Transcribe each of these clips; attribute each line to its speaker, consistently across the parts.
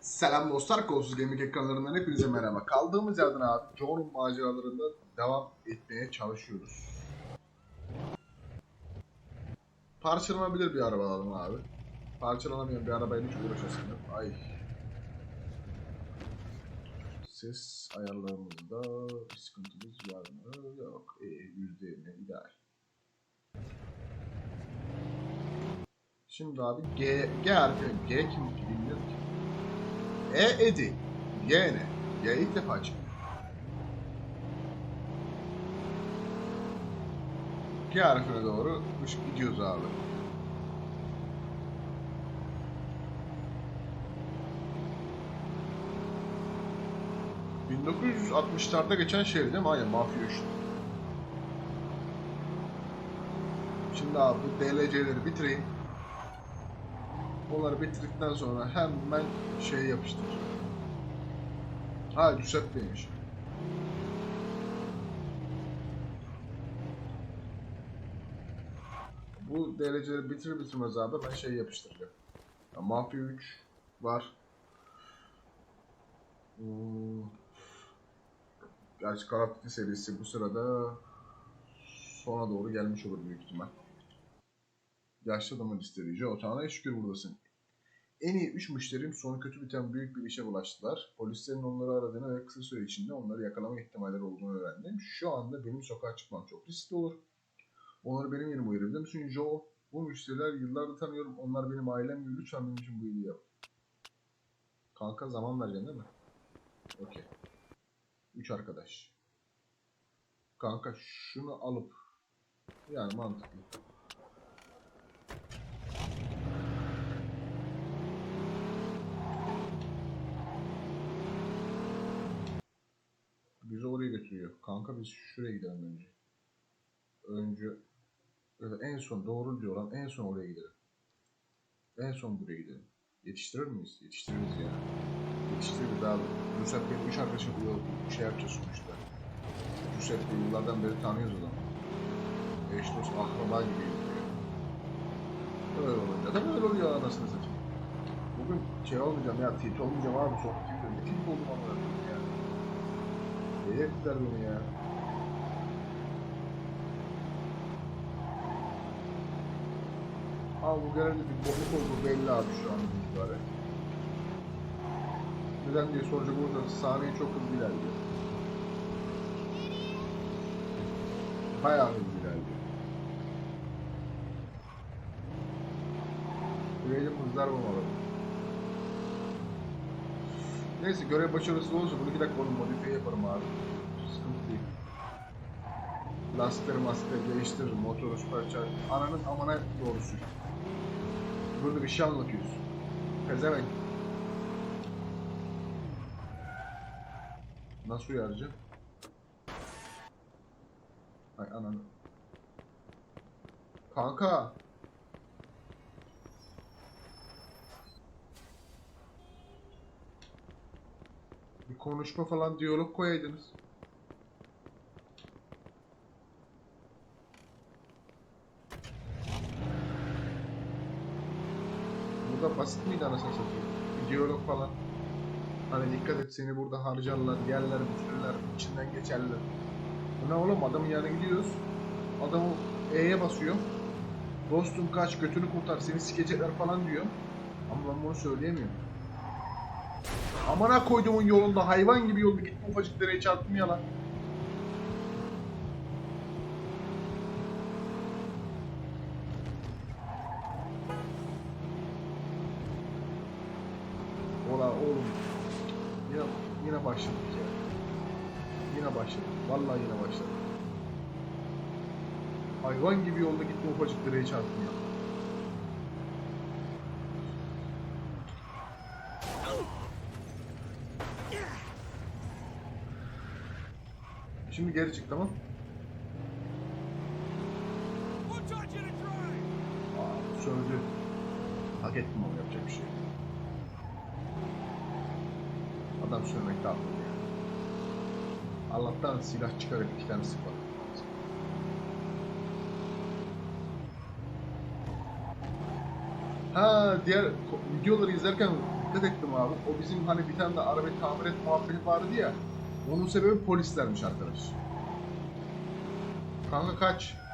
Speaker 1: Selam dostlar, Kolsuz Gemik ekranlarından hepinize merhaba. Kaldığımız yerden abi John'un maceralarında devam etmeye çalışıyoruz. Parçalanabilir bir araba alalım abi. Parçalanamayan bir arabayla hiç uğraşasın. Ay. Ses ayarlarımızda bir sıkıntımız var mı? Yok. Yüzde yirmi ideal. Şimdi abi G, G harfi, G kim ki bilmiyorum ki. E Edi. Y ne? Y ilk defa çıktı. G harfine doğru ışık gidiyoruz abi. ...1960'larda geçen şehir değil mi? Aynen mafya işte. Şimdi abi bu DLC'leri bitireyim. Onları bitirdikten sonra hemen şey yapıştır. Ha Giuseppe'ymiş. Bu dereceleri bitir bitirmez abi ben şey yapıştıracağım. Ya, Mafya 3 var. Hmm. Gerçi Call of Duty serisi bu sırada sona doğru gelmiş olur büyük ihtimal. Yaşlı adamın istediği o Tanrı'ya şükür buradasın. En iyi 3 müşterim sonu kötü biten büyük bir işe bulaştılar. Polislerin onları aradığını ve kısa süre içinde onları yakalama ihtimalleri olduğunu öğrendim. Şu anda benim sokağa çıkmam çok riskli olur. Onları benim yerime uyarabilir misin Joe? Bu müşteriler yıllardır tanıyorum. Onlar benim ailem gibi lütfen benim için bu iyiliği yap. Kanka zaman vereceksin değil mi? Okey. 3 arkadaş. Kanka şunu alıp yani mantıklı. Bizi oraya götürüyor. Kanka biz şuraya gidelim önce. Önce evet, en son doğru diyor lan en son oraya gidelim. En son buraya gidelim. Yetiştirir miyiz? Yetiştiririz ya. Yetiştiririz abi. Giuseppe'nin üç arkadaşı bu yol bir şey yapacağız sonuçta. Giuseppe yıllardan beri tanıyoruz adamı. Eş dost akraba gibi gidiyor. Öyle olunca da böyle oluyor anasını satayım. Bugün şey olmayacağım ya tilt olmayacağım abi sohbet ediyorum. Ne tilt oldum koyayım ya. Deli ettiler beni ya. Abi bu görevde bir bokluk olduğu belli abi şu an itibaren. Neden diye soracak olursanız sahneyi çok hızlı ilerliyor. Bayağı hızlı ilerliyor. Ürelim hızlar bulmalı. Neyse görev başarısız olursa bunu 2 dakika onun modifiye yaparım abi. Sıkıntı değil. Lastikleri mastikleri değiştiririm, motoru süperçar. Ananın amana doğru sür. Burada bir şey anlatıyorsun. Pezevenk. Nasıl uyaracağım? Ay ananı. Kanka. Bir konuşma falan diyalog koyaydınız. Burada basit miydi anasını satayım? Diyalog falan. Hani dikkat et seni burada harcarlar, yerler, bitirirler, içinden geçerler. Ne oğlum adamın yanına gidiyoruz. Adamı E'ye basıyor. Dostum kaç götünü kurtar seni sikecekler falan diyor. Ama ben bunu söyleyemiyorum. Amına koyduğumun yolunda hayvan gibi yolda gittim ufacık dereye çarptım ya lan. Ola oğlum. Yine, başladık ya. Yine başladık. Vallahi yine başladık. Hayvan gibi yolda gittim ufacık direğe çarptım ya. Şimdi geri çık tamam. Aa, sövdü. Hak ettim ama yapacak bir şey. Adam adam sürmek daha kolay yani. Allah'tan silah çıkarıp iki tane sıkmadım. Ha diğer videoları izlerken dikkat ettim abi. O bizim hani bir tane de arabayı tamir et muhabbeti vardı ya. Onun sebebi polislermiş arkadaş. Kanka kaç.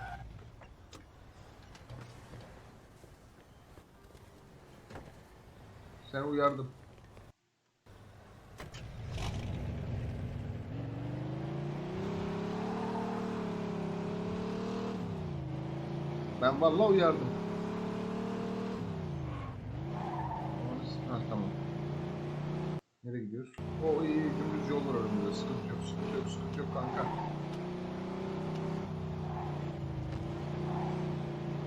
Speaker 1: Sen uyardım. Ben vallahi uyardım. Ha tamam. Nereye gidiyoruz? O iyi dümdüz yol önümüzde. Sıkıntı yok, sıkıntı yok, sıkıntı yok kanka.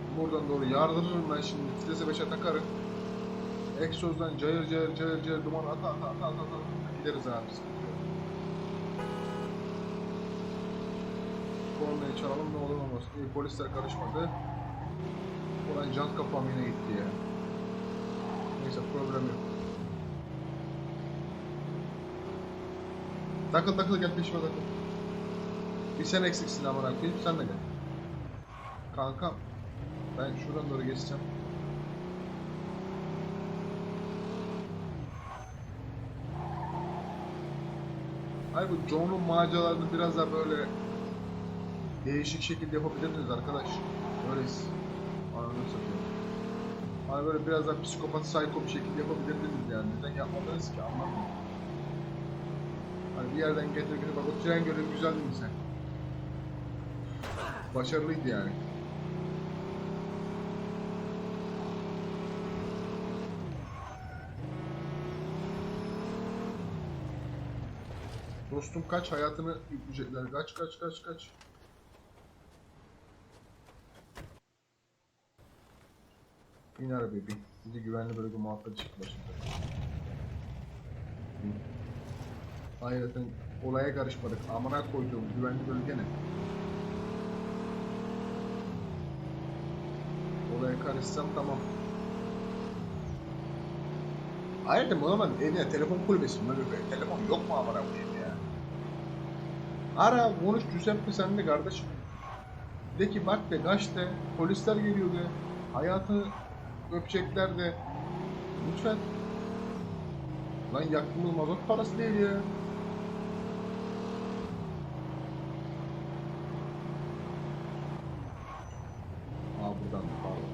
Speaker 1: Buradan doğru yardırırım ben şimdi. Vitese 5'e takarım. Egzozdan cayır cayır cayır cayır duman ata ata ata ata ata gideriz abi sıkıntı yok. Kornayı çalalım ne olur olmaz. İyi polisler karışmadı. Ulan jant kapağım yine gitti ya. Neyse problem yok. Takıl takıl gel peşime takıl. Bir sen eksiksin amına koyayım sen de gel. Kankam ben şuradan doğru geçeceğim. Ay bu John'un maceralarını biraz daha böyle değişik şekilde yapabilirdiniz arkadaş. Öyleyiz. Anladın satayım. Hani böyle biraz daha psikopat, psycho bir şekilde yapabilirdiniz yani. Neden yapmadınız ki anlamıyorum. Hani bir yerden getir bak o tren görevi güzel değil mi sen? Başarılıydı yani. Dostum kaç hayatını yükleyecekler. Kaç kaç kaç kaç. Bin arabaya bin. Bizi güvenli bölge muhabbeti çıktı. Bin. Hayır zaten olaya karışmadık. Amına koyduğum güvenli bölge ne? Olaya karışsam tamam. Hayır de Muhammed evine telefon kulübesi mi? Böyle telefon yok mu amına koyayım ya? Ara konuş Giuseppe sen de kardeşim. De ki bak de kaç de polisler geliyor de. Hayatı öpecekler de. Lütfen. Lan yaktığımız mazot parası değil ya. Aa buradan da pardon.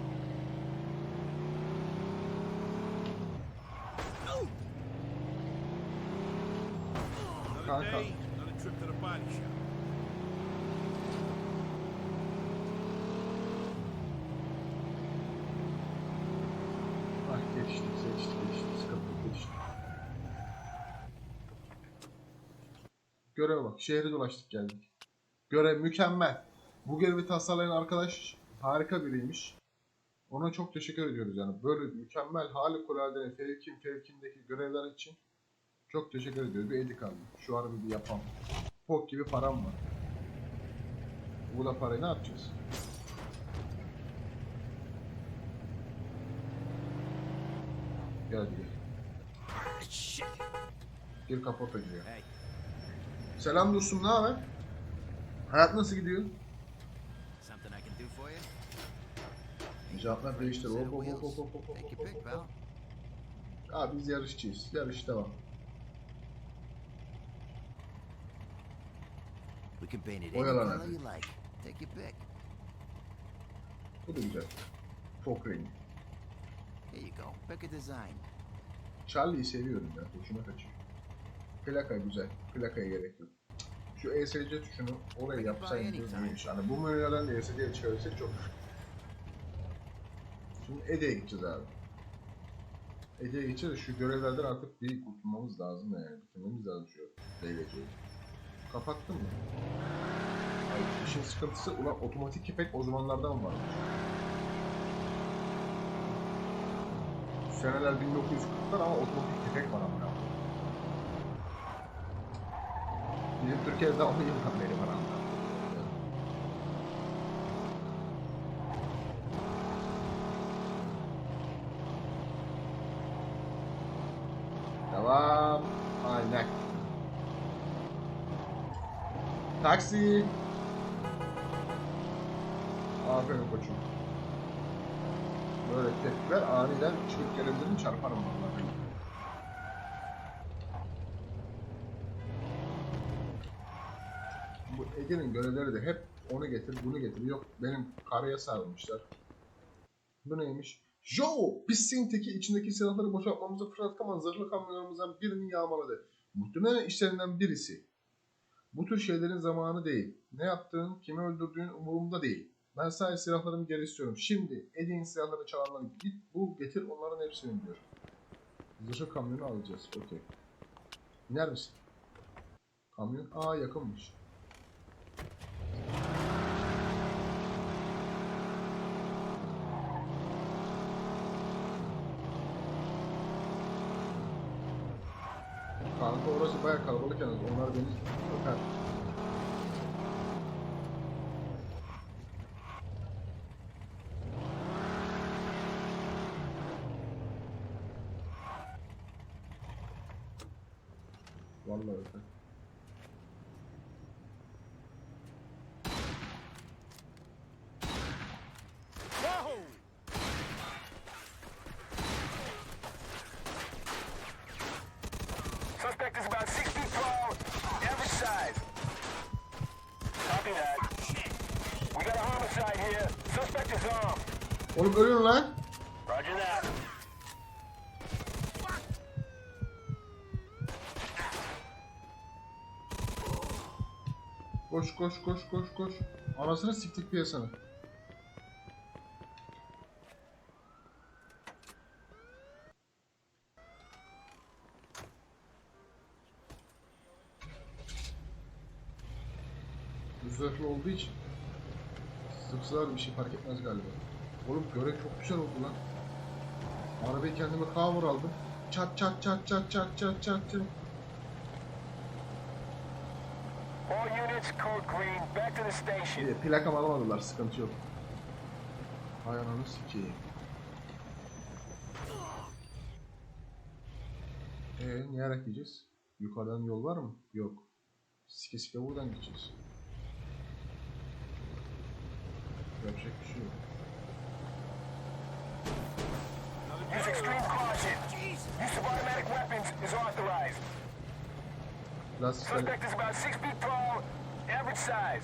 Speaker 1: Kanka. Göreve bak. Şehri dolaştık geldik. Görev mükemmel. Bu görevi tasarlayan arkadaş harika biriymiş. Ona çok teşekkür ediyoruz yani. Böyle mükemmel harikulade fevkin fevkindeki görevler için çok teşekkür ediyoruz. Bir edik aldım. Şu arabayı bir yapalım. Pok gibi param var. Bu da parayı ne yapacağız? Gel gel. Gir kapota giriyor. Selam dostum, ne haber? Hayat nasıl gidiyor? Cevaplar değiştir. Hop hop hop hop hop hop hop. Abi biz yarışçıyız. Yarış devam. Oyalan hadi. Bu da güzel. Fok rengi. Charlie'yi seviyorum ya. Hoşuma kaçıyor. Plaka güzel. Plakaya gerek yok. Şu ESC tuşunu oraya yapsaydı iyiymiş. Hani bu menülerden de ESC'ye çevirsek çok Şimdi Ede'ye gideceğiz abi. Ede'ye gideceğiz de şu görevlerden artık bir kurtulmamız lazım yani. Bitirmemiz lazım şu DLC'yi. Kapattın mı? Ay, işin sıkıntısı ulan otomatik kipek o zamanlardan varmış. Seneler 1940'lar ama otomatik tüfek var ama. Bizim Türkiye'de onun insanları var anlamda. Devam. Aynen. Taksi. Aferin koçum. Böyle tepkiler aniden çürük gelebilir mi? Çarparım vallahi. Ege'nin görevleri de hep onu getir, bunu getir. Yok benim karaya sarılmışlar. Bu neymiş? Joe! Pisliğin teki içindeki silahları boşaltmamıza fırsat kalan zırhlı kamyonlarımızdan birini yağmaladı. Muhtemelen işlerinden birisi. Bu tür şeylerin zamanı değil. Ne yaptığın, kimi öldürdüğün umurumda değil. Ben sadece silahlarımı geri istiyorum. Şimdi Eddie'nin silahları çalanları git bul getir onların hepsini diyor. Zırhlı kamyonu alacağız. Okey. İner misin? Kamyon. Aa yakınmış. Bayağı kalabalık yalnız. Onlar beni öper. Vallahi öper. Oğlum ölüyorsun lan. Koş koş koş koş koş. Anasını siktik piyasanı. Zırhlı olduğu için sıksalar bir şey fark etmez galiba. Oğlum görev çok güzel oldu lan. Arabayı kendime cover aldım. Çat çat çat çat çat çat çat çat.
Speaker 2: All units, code green, back to the station.
Speaker 1: İyi, plakam alamadılar, sıkıntı yok. Hay ananı sikeyim. Eee niye arak gideceğiz? Yukarıdan yol var mı? Yok. Sike sike buradan gideceğiz. Yapacak bir şey yok.
Speaker 2: Size.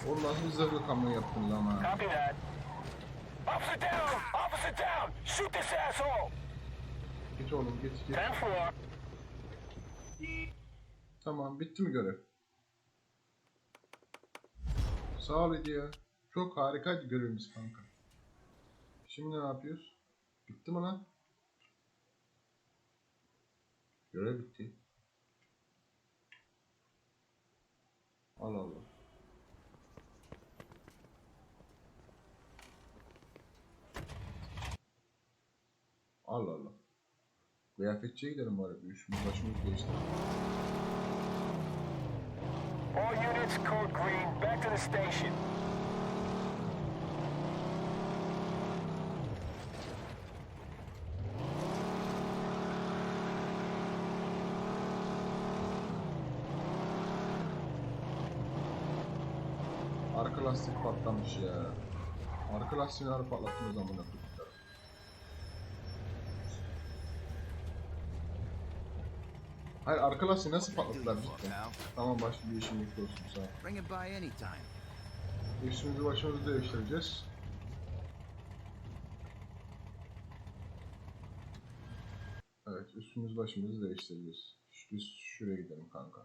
Speaker 1: Oğlum nasıl zırhlı kamyon yaptın lan ha?
Speaker 2: Officer down! Officer down! Shoot this asshole!
Speaker 1: Git oğlum git git.
Speaker 2: 10-4.
Speaker 1: Tamam bitti mi görev? Sağ ol Hediye. Çok harikaydı görevimiz kanka. Şimdi ne yapıyoruz? Bitti mi lan? Görev bitti. Allah Allah. Allah Allah. Kıyafetçiye gidelim bari. Bir üstümüz başımız değiştirelim.
Speaker 2: All units, code green, back to the station.
Speaker 1: Arka lastik patlamış ya. Arka lastiğini harbi patlattığımız zaman bunu Hayır arka lastiği nasıl patlattılar cidden? Tamam başka bir işim yok olsun sağ ol. Üstümüzü başımızı değiştireceğiz. Evet üstümüzü başımızı değiştireceğiz. Biz şuraya gidelim kanka.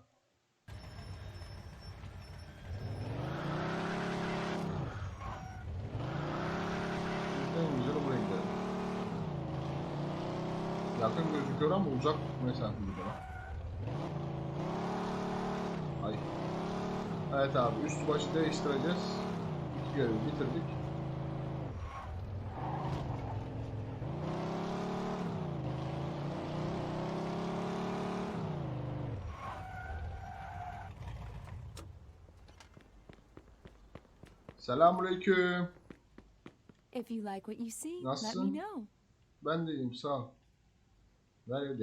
Speaker 1: En güzeli buraya gidelim. Yakın gözüküyor ama uzak mesafeli bana. Ay. Evet abi üst başı değiştireceğiz. İki görevi bitirdik. Selamünaleyküm.
Speaker 3: If you like what you see, let me know.
Speaker 1: Ben de iyiyim sağ ol. Ver ya.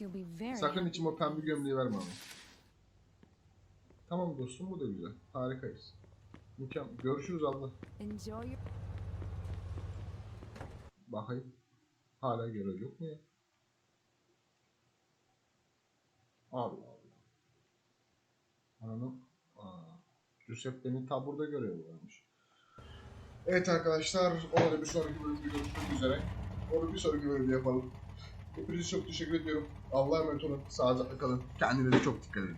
Speaker 3: You'll be very
Speaker 1: Sakın içime o pembe gömleği verme ama. Tamam dostum bu da güzel. Harikayız. Mükemmel. Görüşürüz abla. Bakayım. Hala görev yok mu ya? Allah Allah. Ananın... Giuseppe'nin taburda görevi varmış. Evet arkadaşlar, ona da bir sonraki bölümde görüşmek üzere. Onu bir sonraki bölümde yapalım. Hepinize çok teşekkür ediyorum. Allah'a emanet olun. Sağlıcakla kalın. Kendinize çok dikkat edin.